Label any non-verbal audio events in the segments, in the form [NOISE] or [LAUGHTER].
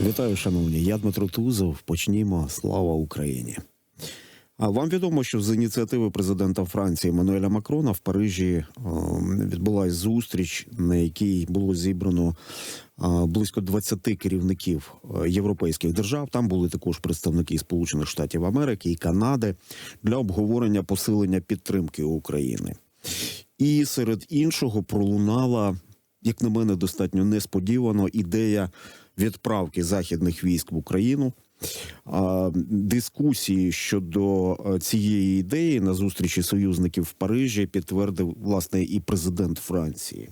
Вітаю, шановні. Я Дмитро Тузов. Почнімо. Слава Україні. А вам відомо, що з ініціативи президента Франції Еммануеля Макрона в Парижі е, відбулась зустріч, на якій було зібрано е, близько 20 керівників е, європейських держав. Там були також представники Сполучених Штатів Америки і Канади для обговорення посилення підтримки України. І серед іншого пролунала, як на мене, достатньо несподівано ідея відправки західних військ в Україну. Дискусії щодо е, цієї ідеї на зустрічі союзників в Парижі підтвердив власне і президент Франції.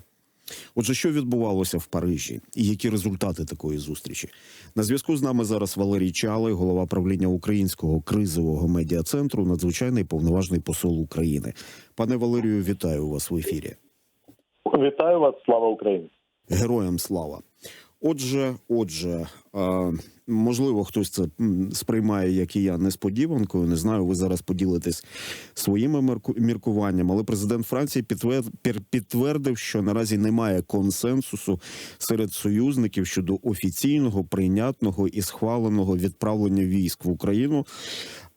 Отже, що відбувалося в Парижі, і які результати такої зустрічі? На зв'язку з нами зараз Валерій Чалий, голова правління українського кризового медіа центру, надзвичайний повноважний посол України. Пане Валерію, вітаю вас в ефірі. Вітаю вас, слава Україні. Героям слава. Отже, отже, можливо, хтось це сприймає, як і я, несподіванкою. Не знаю, ви зараз поділитесь своїми мірку- міркуванням, але президент Франції підтвер- підтвердив, що наразі немає консенсусу серед союзників щодо офіційного, прийнятного і схваленого відправлення військ в Україну.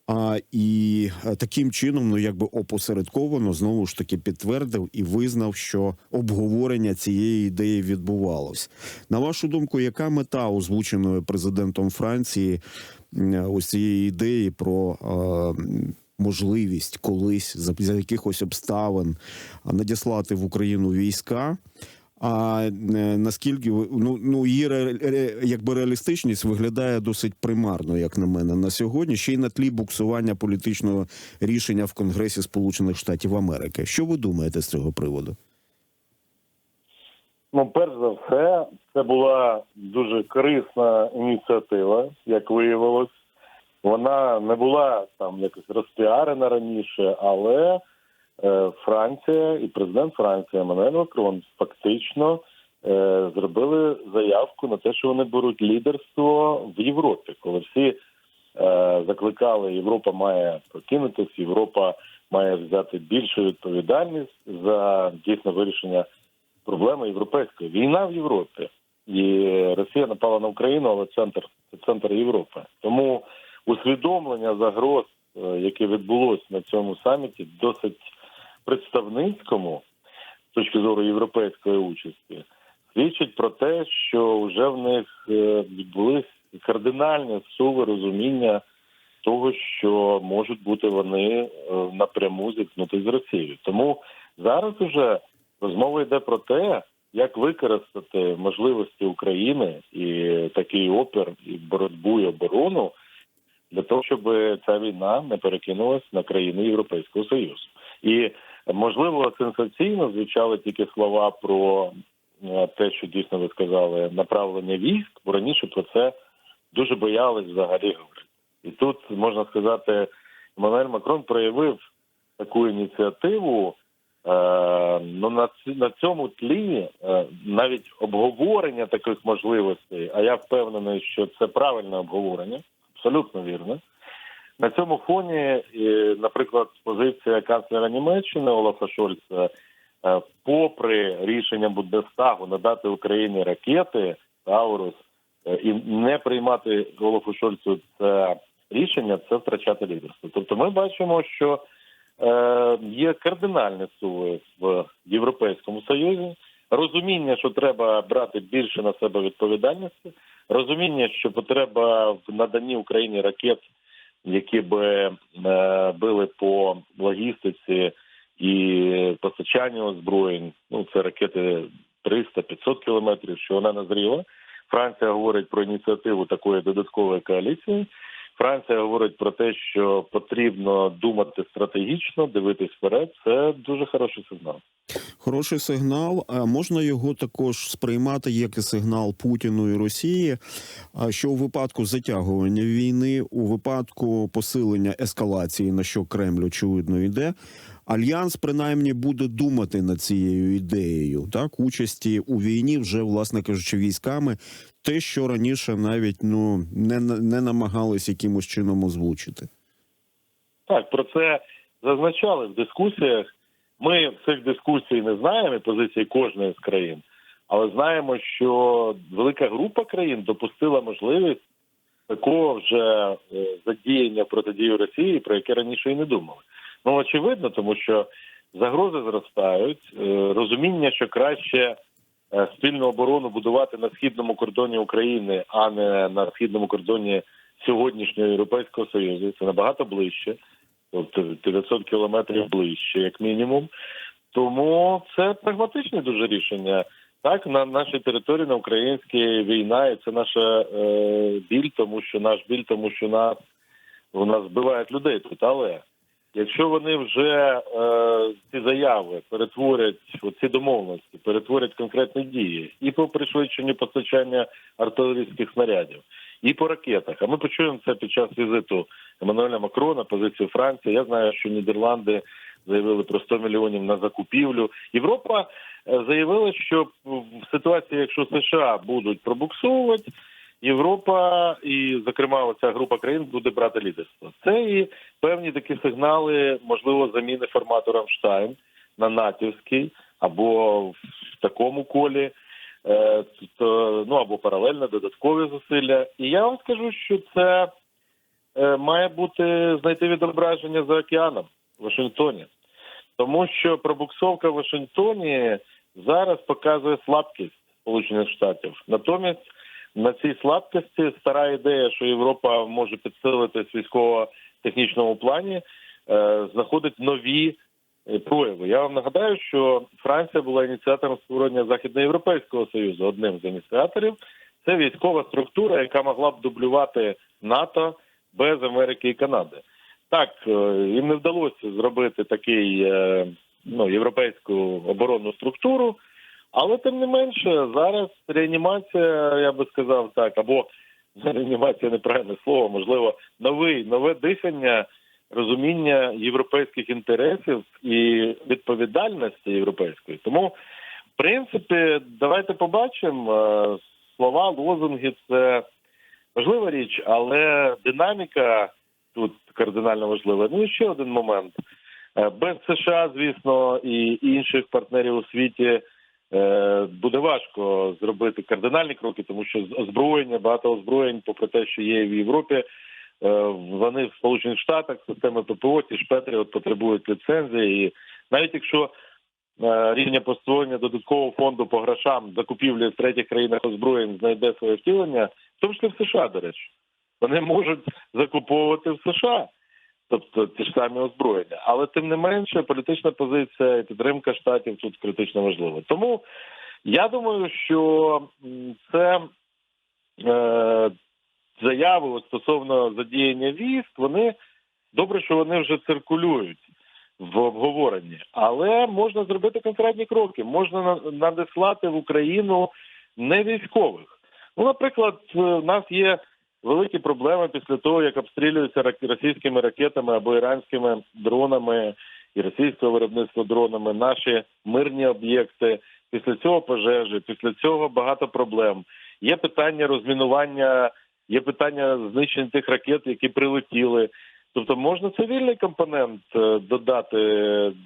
А і е, таким чином, ну якби опосередковано, знову ж таки підтвердив і визнав, що обговорення цієї ідеї відбувалось. На вашу думку, яка мета озвученої президентом Франції м, ось цієї ідеї про е, можливість колись за якихось обставин надіслати в Україну війська? А е, наскільки ну, ну її ре, ре- якби реалістичність виглядає досить примарно, як на мене, на сьогодні, ще й на тлі буксування політичного рішення в Конгресі Сполучених Штатів Америки. Що ви думаєте з цього приводу? Ну, перш за все, це була дуже корисна ініціатива, як виявилось. Вона не була там якось розпіарена раніше, але Франція і президент Франції Еммануель Макрон фактично е, зробили заявку на те, що вони беруть лідерство в Європі, коли всі е, закликали, Європа має прокинутися, Європа має взяти більшу відповідальність за дійсно вирішення проблеми європейської. Війна в Європі. І Росія напала на Україну, але центр це центр Європи. Тому усвідомлення загроз, е, яке відбулося на цьому саміті, досить представницькому з точки зору європейської участі, свідчить про те, що вже в них е, відбулись кардинальні суви розуміння того, що можуть бути вони е, напряму зіткнути з Росією. Тому зараз уже розмова йде про те, як використати можливості України і такий опір, і боротьбу і оборону для того, щоб ця війна не перекинулась на країни Європейського Союзу. І можливо сенсаційно звучали тільки слова про е, те, що дійсно ви сказали, направлення військ, бо раніше про це дуже боялись взагалі говорити. І тут можна сказати, Еммануель Макрон проявив таку ініціативу. Е, Ну на на цьому тлі е, навіть обговорення таких можливостей, а я впевнений, що це правильне обговорення, абсолютно вірно. На цьому фоні, наприклад, позиція канцлера Німеччини Олафа Шольца, е, попри рішення Бундестагу надати Україні ракети Таурус е, і не приймати Олафу Шольцу це рішення, це втрачати лідерство. Тобто, ми бачимо, що е, є кардинальні суви в Європейському Союзі, розуміння, що треба брати більше на себе відповідальності, розуміння, що потреба в наданні Україні ракет, які би е, били по логістиці і постачанню озброєнь. Ну це ракети 300-500 кілометрів, що вона назріла. Франція говорить про ініціативу такої додаткової коаліції. Франція говорить про те, що потрібно думати стратегічно, дивитись вперед. Це дуже хороший сигнал. Хороший сигнал. А можна його також сприймати як і сигнал Путіну і Росії, що у випадку затягування війни, у випадку посилення ескалації, на що Кремль очевидно йде. Альянс принаймні буде думати над цією ідеєю, так участі у війні, вже власне кажучи, військами, те, що раніше навіть ну не, не намагались якимось чином озвучити. Так, про це зазначали в дискусіях. Ми цих дискусій не знаємо позиції кожної з країн, Але знаємо, що велика група країн допустила можливість такого вже е, задіяння в протидію Росії, про яке раніше і не думали. Ну очевидно, тому що загрози зростають, е, розуміння, що краще е, спільну оборону будувати на східному кордоні України, а не на східному кордоні сьогоднішнього Європейського Союзу. Це набагато ближче, тобто 900 кілометрів ближче, як мінімум. Тому це прагматичне дуже рішення. Так, на нашій території на українській війна, і це наша е, біль, тому що наш біль, тому що нас у нас вбивають людей тут. Але якщо вони вже е, ці заяви перетворять ці домовленості, перетворять конкретні дії і по пришвидшенню постачання артилерійських снарядів, і по ракетах. А ми почуємо це під час візиту Еммануеля Макрона, позицію Франції. Я знаю, що Нідерланди заявили про 100 мільйонів на закупівлю. Європа е, заявила, що в ситуації, якщо США будуть пробуксовувати, Європа і, зокрема, оця група країн буде брати лідерство. Це і певні такі сигнали, можливо, заміни формату Рамштайн на натівський або в такому колі. Е, то, ну або паралельно додаткові зусилля. І я вам скажу, що це е, має бути знайти відображення за океаном в Вашингтоні, тому що пробуксовка в Вашингтоні зараз показує слабкість Сполучених Штатів. Натомість на цій слабкості стара ідея, що Європа може підсилитись військово-технічному плані, е, знаходить нові е, прояви. Я вам нагадаю, що Франція була ініціатором створення Західноєвропейського союзу, одним з ініціаторів. Це військова структура, яка могла б дублювати НАТО без Америки і Канади. Так, е, їм не вдалося зробити такий ну, європейську оборонну структуру, але тим не менше, зараз реанімація, я би сказав так, або [LAUGHS] реанімація неправильне слово, можливо, новий, нове дихання, розуміння європейських інтересів і відповідальності європейської. Тому, в принципі, давайте побачимо е, слова, лозунги це важлива річ, але динаміка тут кардинально важлива. Ну і ще один момент. Е, Без США, звісно, і інших партнерів у світі буде важко зробити кардинальні кроки, тому що озброєння, багато озброєнь, попри те, що є в Європі, е, вони в Сполучених Штатах, системи ППО, ті ж Петріот потребують ліцензії. І навіть якщо е, рішення створення додаткового фонду по грошам закупівлі в третіх країнах озброєнь знайде своє втілення, в тому числі в США, до речі. Вони можуть закуповувати в США, тобто ті ж самі озброєння. Але тим не менше, політична позиція і підтримка штатів тут критично важлива. Тому я думаю, що це е, заяви стосовно задіяння військ, вони добре, що вони вже циркулюють в обговоренні, але можна зробити конкретні кроки. Можна на- надіслати в Україну не військових. Ну, наприклад, в нас є великі проблеми після того, як обстрілюються російськими ракетами або іранськими дронами і російського виробництва дронами наші мирні об'єкти. Після цього пожежі, після цього багато проблем. Є питання розмінування, є питання знищення тих ракет, які прилетіли. Тобто можна цивільний компонент е, додати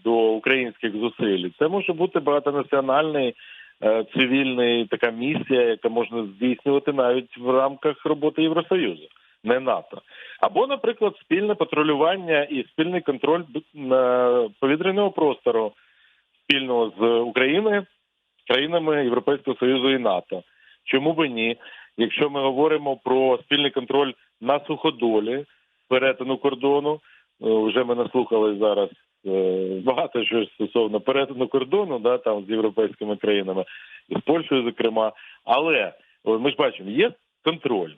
до українських зусиль. Це може бути багатонаціональний е, цивільний така місія, яка можна здійснювати навіть в рамках роботи Євросоюзу, не НАТО. Або, наприклад, спільне патрулювання і спільний контроль е, повітряного простору спільного з Україною, країнами Європейського Союзу і НАТО. Чому би ні? Якщо ми говоримо про спільний контроль на суходолі перетину кордону, е, вже ми наслухали зараз багато що стосовно перетину кордону, да, там з європейськими країнами, і з Польщею, зокрема. Але ми ж бачимо, є контроль.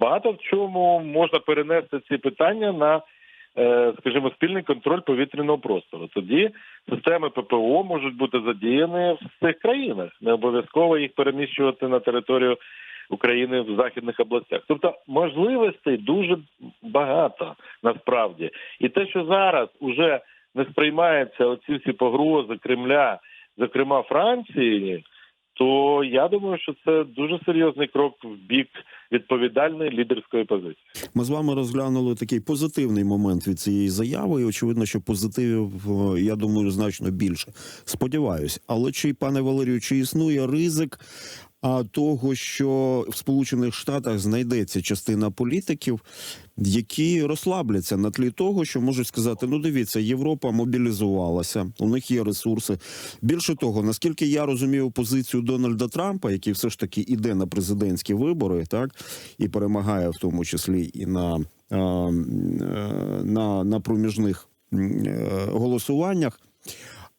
Багато в чому можна перенести ці питання на, е, скажімо, спільний контроль повітряного простору. Тоді системи ППО можуть бути задіяні в цих країнах. Не обов'язково їх переміщувати на територію України в західних областях. Тобто можливостей дуже багато насправді. І те, що зараз уже не сприймаються оці всі погрози Кремля, зокрема Франції, то я думаю, що це дуже серйозний крок в бік відповідальної лідерської позиції. Ми з вами розглянули такий позитивний момент від цієї заяви, і очевидно, що позитивів, е, я думаю, значно більше. Сподіваюсь, але чи пане Валерію, чи існує ризик того, що в Сполучених Штатах знайдеться частина політиків, які розслабляться на тлі того, що можуть сказати: ну дивіться, Європа мобілізувалася, у них є ресурси. Більше того, наскільки я розумію позицію Дональда Трампа, який все ж таки іде на президентські вибори, так і перемагає в тому числі і на, е, на, на проміжних е, голосуваннях.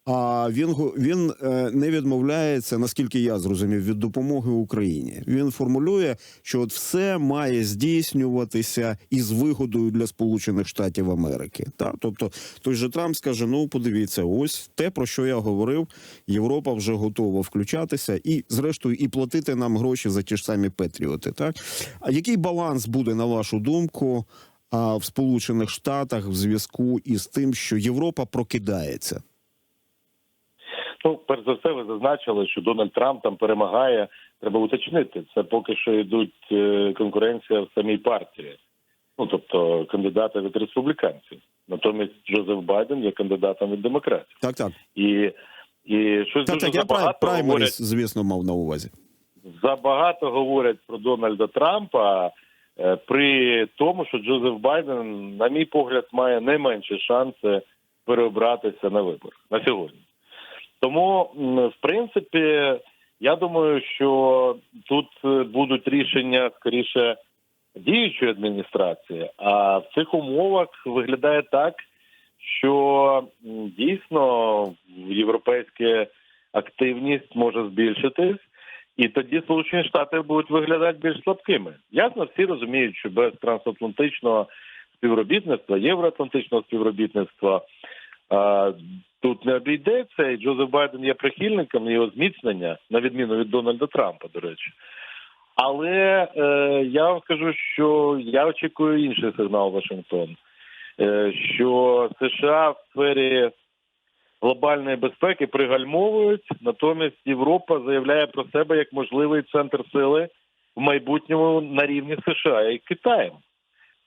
А він він е, не відмовляється, наскільки я зрозумів, від допомоги Україні. Він формулює, що от все має здійснюватися із вигодою для Сполучених Штатів Америки. Так, тобто той же Трамп скаже: ну подивіться, ось те про що я говорив. Європа вже готова включатися і, зрештою, і платити нам гроші за ті ж самі Петріоти. Так а який баланс буде на вашу думку? А в Сполучених Штатах в зв'язку із тим, що Європа прокидається. Ну, перш за все, ви зазначили, що Дональд Трамп там перемагає. Треба уточнити. Це поки що йдуть е, конкуренція в самій партії. Ну тобто кандидати від республіканців. Натомість Джозеф Байден є кандидатом від демократів. Так, так. І, і щось Так, дуже так, я забагато праймеріс, говорять, звісно, мав на увазі. забагато говорять про Дональда Трампа. е, При тому, що Джозеф Байден, на мій погляд, має найменші шанси переобратися на виборах на сьогодні. Тому, в принципі, я думаю, що тут е, будуть рішення скоріше діючої адміністрації. А в цих умовах виглядає так, що дійсно європейська активність може збільшитись, і тоді Сполучені Штати будуть виглядати більш слабкими. Ясно, всі розуміють, що без трансатлантичного співробітництва, євроатлантичного співробітництва тут не обійдеться, і Джозеф Байден є прихильником його зміцнення, на відміну від Дональда Трампа, до речі. Але е, я вам скажу, що я очікую інший сигнал Вашингтон, е, що США в сфері глобальної безпеки пригальмовують, натомість Європа заявляє про себе як можливий центр сили в майбутньому на рівні США і Китаєм.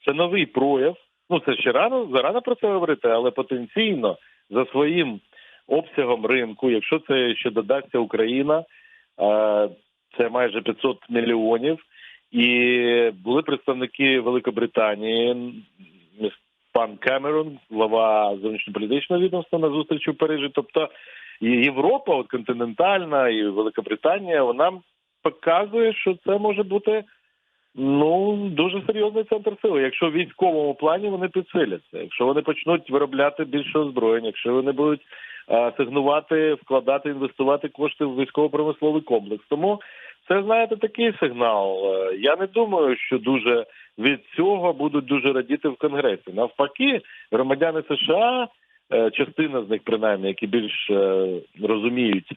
Це новий прояв. Ну це ще рано зарано про це говорити, але потенційно за своїм обсягом ринку, якщо це ще додасться Україна, е, це майже 500 мільйонів. І були представники Великобританії, пан Кемерон, глава зовнішньополітичного відомства на зустрічі в Парижі. Тобто Європа, от континентальна, і Великобританія, вона показує, що це може бути ну дуже серйозний центр сили. Якщо в військовому плані вони підсиляться, якщо вони почнуть виробляти більше озброєння, якщо вони будуть е, сигнувати, вкладати, інвестувати кошти в військово-промисловий комплекс. Тому це знаєте такий сигнал. Е, Я не думаю, що дуже від цього будуть дуже радіти в конгресі. Навпаки, громадяни США, е, частина з них принаймні, які більш розуміють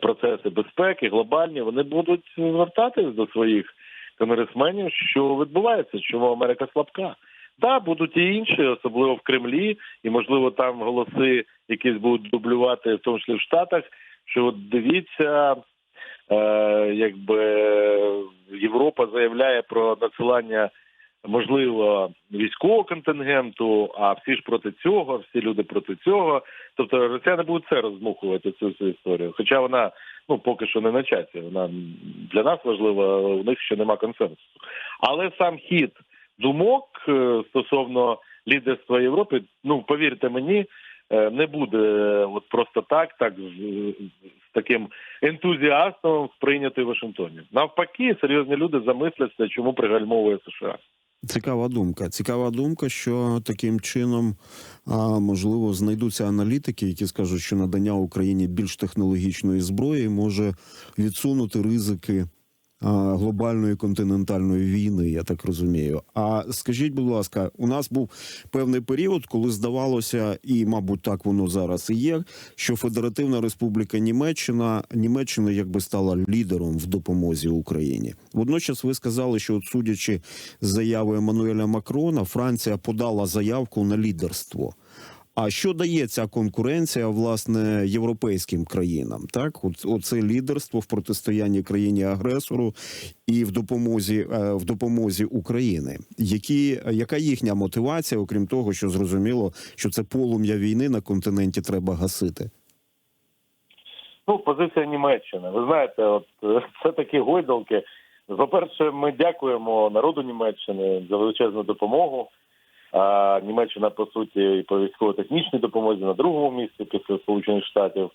процеси безпеки, глобальні, вони будуть звертатись до своїх конгресменів, що відбувається, чому Америка слабка. Так, будуть і інші, особливо в Кремлі, і можливо там голоси якісь будуть дублювати, в тому числі в Штатах. Що от дивіться, е, якби Європа заявляє про надсилання можливо військового контингенту, а всі ж проти цього, всі люди проти цього. Тобто росіяни будуть це роздмухувати цю всю історію. Хоча вона ну поки що не на часі. Вона для нас важлива, у них ще нема консенсусу. Але сам хід думок е, стосовно лідерства Європи, ну повірте мені, е, не буде от просто так, так з, з таким ентузіастом сприйнятий в Вашингтоні. Навпаки, серйозні люди замисляться, чому пригальмовує США. Цікава думка. Цікава думка, що таким чином можливо знайдуться аналітики, які скажуть, що надання Україні більш технологічної зброї може відсунути ризики глобальної континентальної війни. Я так розумію. А скажіть, будь ласка, у нас був певний період, коли здавалося, і мабуть так воно зараз і є, що Федеративна Республіка Німеччина Німеччина якби стала лідером в допомозі Україні. Водночас ви сказали, що от судячи з заяви Еммануеля Макрона, Франція подала заявку на лідерство. А що дає ця конкуренція власне європейським країнам? Так, оце лідерство в протистоянні країні агресору і в допомозі е, в допомозі України. Які яка їхня мотивація, окрім того, що зрозуміло, що це полум'я війни на континенті треба гасити? Ну, позиція Німеччини. Ви знаєте, от е, це такі гойдалки. По-перше, ми дякуємо народу Німеччини за величезну допомогу. А Німеччина, по суті, і по військово-технічній допомозі на другому місці після Сполучених Штатів.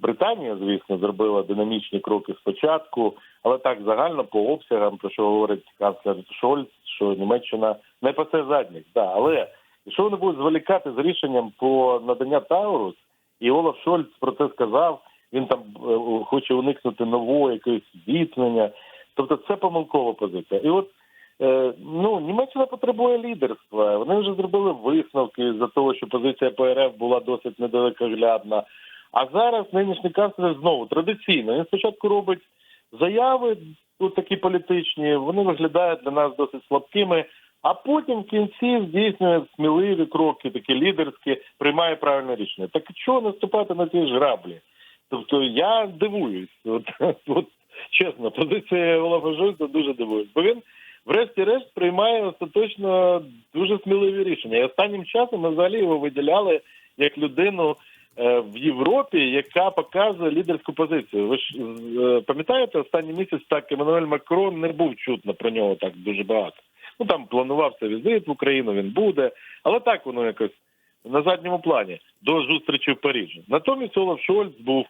Британія, звісно, зробила динамічні кроки спочатку, але так загально по обсягам, про що говорить канцлер Шольц, що Німеччина не пасе задніх. Да, але якщо вони будуть зволікати з рішенням по надання Таурус, і Олаф Шольц про це сказав. Він там е, хоче уникнути нового якогось зіткнення. Тобто це помилкова позиція. І от ну Німеччина потребує лідерства. Вони вже зробили висновки за того, що позиція ПРФ була досить недалекоглядна. А зараз нинішній канцлер знову традиційно. Він спочатку робить заяви, тут такі політичні, вони виглядають для нас досить слабкими. А потім в кінці здійснює сміливі кроки, такі лідерські, приймає правильне рішення. Так чого наступати на ці ж граблі? Тобто я дивуюсь, от, от чесно, позиція Олафа Шольца дуже дивуюсь. Бо він, врешті-решт, приймає остаточно дуже сміливі рішення. І останнім часом ми взагалі його виділяли як людину е, в Європі, яка показує лідерську позицію. Ви ж е, пам'ятаєте, останній місяць так Еммануель Макрон не був чутно про нього так дуже багато. Ну там планувався візит в Україну, він буде, але так воно якось на задньому плані до зустрічі в Парижі. Натомість Олаф Шольц був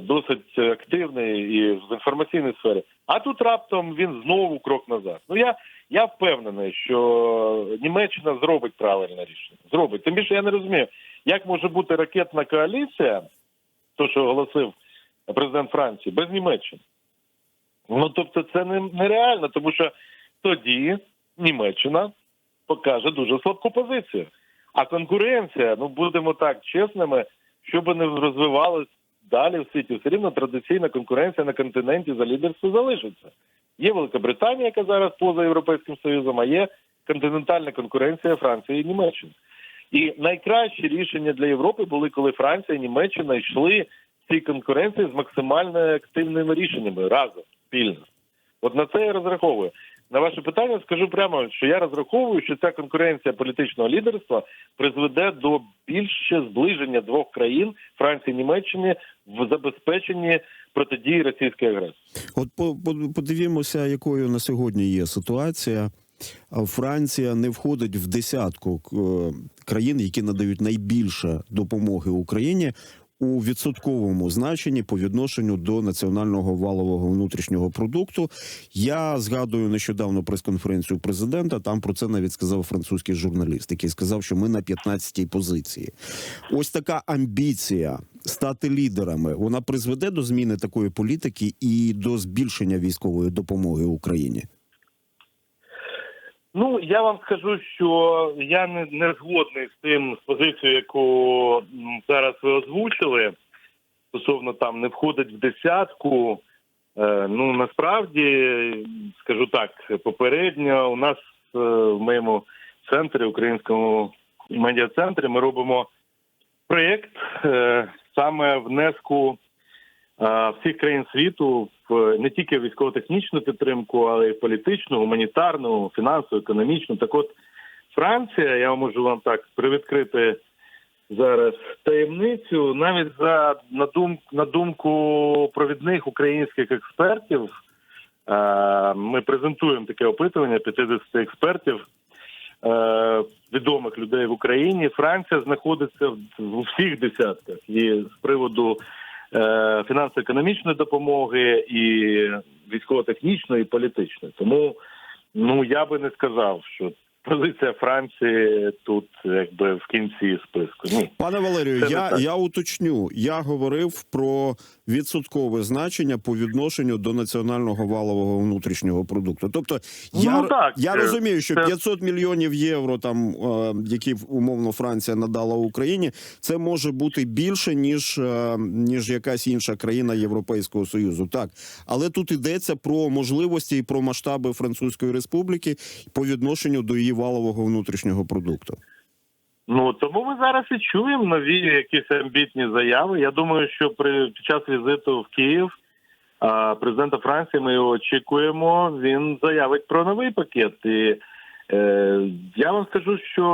досить активний і в інформаційній сфері. А тут раптом він знову крок назад. Ну я, я впевнений, що Німеччина зробить правильне рішення. Зробить. Тим більше я не розумію, як може бути ракетна коаліція, то що оголосив президент Франції, без Німеччини. Ну тобто, це не, нереально, тому що тоді Німеччина покаже дуже слабку позицію. А конкуренція, ну будемо так чесними, щоб не розвивалась далі в світі, все рівно традиційна конкуренція на континенті за лідерство залишиться. Є Велика Британія, яка зараз поза Європейським Союзом, а є континентальна конкуренція Франції і Німеччини. І найкращі рішення для Європи були, коли Франція і Німеччина йшли в цій конкуренції з максимально активними рішеннями разом спільно. От на це я розраховую. На ваше питання скажу прямо, що я розраховую, що ця конкуренція політичного лідерства призведе до більше зближення двох країн Франції і Німеччини в забезпеченні протидії російської агресії. От по, по, подивімося, якою на сьогодні є ситуація. Франція не входить в десятку е, країн, які надають найбільше допомоги Україні у відсотковому значенні по відношенню до національного валового внутрішнього продукту. Я згадую нещодавно прес-конференцію президента. Там про це навіть сказав французький журналіст, який сказав, що ми на 15-й позиції. Ось така амбіція стати лідерами. Вона призведе до зміни такої політики і до збільшення військової допомоги Україні. Ну я вам скажу, що я не, не згодний з тим з позицією, яку зараз ви озвучили. Стосовно там не входить в десятку. Е, ну насправді скажу так, попередньо у нас е, в моєму центрі, українському медіа-центрі, ми робимо проєкт е, саме внеску е, всіх країн світу не тільки військово-технічну підтримку, але й політичну, гуманітарну, фінансову, економічну. Так от Франція, я можу вам так привідкрити зараз таємницю, навіть за на думку, на думку провідних українських експертів. е, Ми презентуємо таке опитування 50 експертів, е, відомих людей в Україні. Франція знаходиться в всіх десятках і з приводу е, фінансово-економічної допомоги, і військово-технічної, і політичної. Тому ну я би не сказав, що позиція Франції тут якби в кінці списку. Ні. Пане Валерію, Це я, я уточню. Я говорив про відсоткове значення по відношенню до національного валового внутрішнього продукту. Тобто, я, Ну, так, я розумію, що це- 500 мільйонів євро, там е, які умовно Франція надала Україні, це може бути більше ніж, е, ніж якась інша країна Європейського союзу. Так, але тут йдеться про можливості і про масштаби Французької республіки по відношенню до її валового внутрішнього продукту. Ну тому ми зараз і чуємо нові якісь амбітні заяви. Я думаю, що при під час візиту в Київ президента Франції ми його очікуємо. Він заявить про новий пакет. І е, я вам скажу, що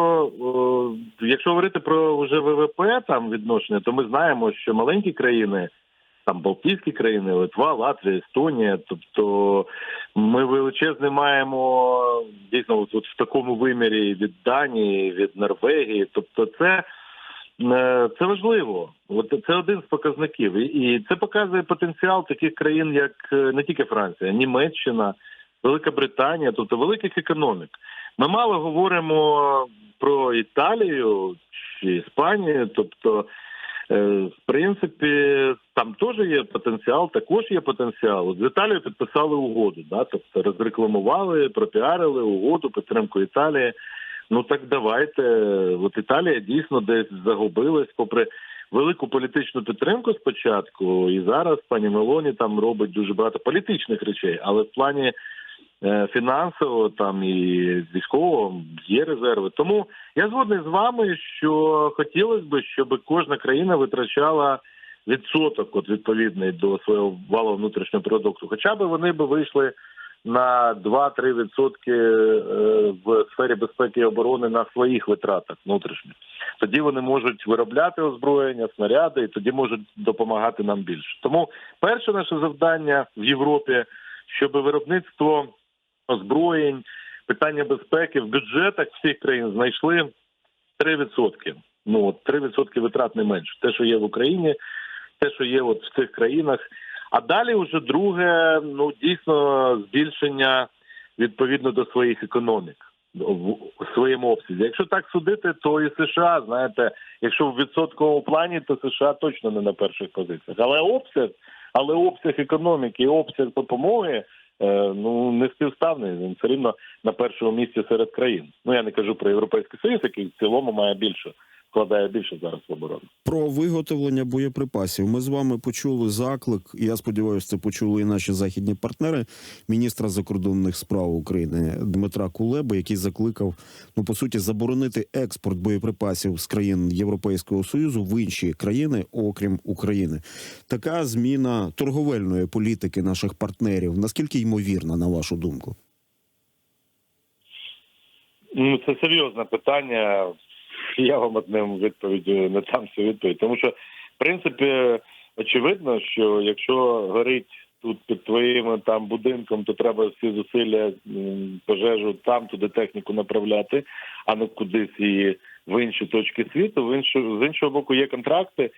о, якщо говорити про вже ВВП там відношення, то ми знаємо, що маленькі країни. Там Балтійські країни, Литва, Латвія, Естонія. Тобто ми величезне маємо дійсно от, в такому вимірі від Данії, від Норвегії. Тобто, це, е, це важливо. От це один з показників, і, і це показує потенціал таких країн, як е, не тільки Франція, Німеччина, Велика Британія, тобто великих економік. Ми мало говоримо про Італію чи Іспанію, тобто. Е, В принципі, там теж є потенціал, також є потенціал. От з Італією підписали угоду, да? тобто розрекламували, пропіарили угоду, підтримку Італії. Ну так давайте. От Італія дійсно десь загубилась, попри велику політичну підтримку спочатку, і зараз пані Мелоні там робить дуже багато політичних речей, але в плані е, фінансового там і військового є резерви. Тому я згодний з вами, що хотілося б, щоб кожна країна витрачала відсоток от відповідний до свого валового внутрішнього продукту. Хоча б вони б вийшли на 2-3 відсотки е, в сфері безпеки і оборони на своїх витратах внутрішніх. Тоді вони можуть виробляти озброєння, снаряди, і тоді можуть допомагати нам більше. Тому перше наше завдання в Європі, щоб виробництво озброєнь, питання безпеки в бюджетах всіх країн знайшли 3%. Ну от 3% витрат не менше. Те, що є в Україні, те, що є от в цих країнах. А далі вже друге, ну дійсно збільшення відповідно до своїх економік в своєму обсязі. Якщо так судити, то і США, знаєте, якщо в відсотковому плані, то США точно не на перших позиціях. Але обсяг, але обсяг економіки, обсяг допомоги. Е, Ну не співставний. Він все рівно на першому місці серед країн. Ну я не кажу про європейський союз, який в цілому має більше вкладає більше зараз в оборону. Про виготовлення боєприпасів ми з вами почули заклик. і Я сподіваюся, це почули і наші західні партнери міністра закордонних справ України Дмитра Кулеби, який закликав ну по суті заборонити експорт боєприпасів з країн Європейського союзу в інші країни, окрім України. Така зміна торговельної політики наших партнерів. Наскільки ймовірна, на вашу думку? Ну це серйозне питання. [LAUGHS] Я вам одним відповіддю не дам цю відповідь. Тому що, в принципі, очевидно, що якщо горить тут під твоїм там будинком, то треба всі зусилля пожежу там, туди техніку направляти, а не кудись її в інші точки світу. В іншу з іншого боку, є контракти.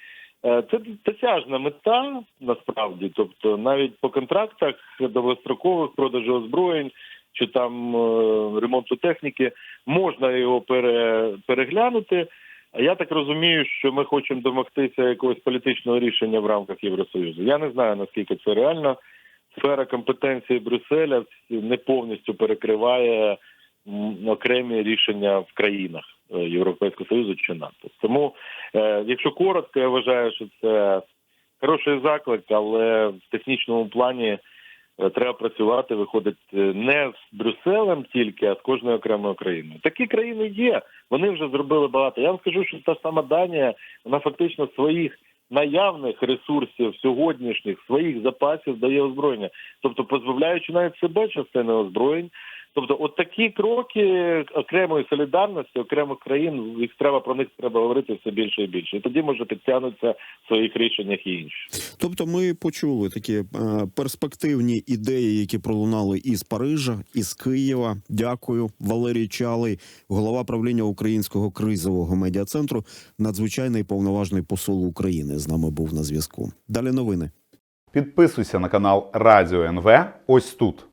Е, Це досяжна мета насправді. Тобто, навіть по контрактах довгострокових продажу озброєнь чи там е, ремонту техніки можна його пере, переглянути. А я так розумію, що ми хочемо домогтися якогось політичного рішення в рамках Євросоюзу. Я не знаю наскільки це реально. Сфера компетенції Брюсселя не повністю перекриває окремі рішення в країнах е, Європейського Союзу чи НАТО. Тому, е, якщо коротко, я вважаю, що це хороший заклик, але в технічному плані треба працювати, виходить е, не з Брюсселем тільки, а з кожною окремою країною. Такі країни є. Вони вже зробили багато. Я вам скажу, що та сама Данія, вона фактично своїх наявних ресурсів сьогоднішніх своїх запасів дає озброєння, тобто позбавляючи навіть себе частини озброєнь. Тобто, от такі кроки окремої солідарності, окремих країн, їх треба про них треба говорити все більше і більше. І тоді може підтягнуться в своїх рішеннях і інші. Тобто, ми почули такі е, перспективні ідеї, які пролунали із Парижа, із Києва. Дякую, Валерій Чалий, голова правління українського кризового медіа-центру, надзвичайний повноважний посол України. З нами був на зв'язку. Далі новини. Підписуйся на канал Радіо НВ ось тут.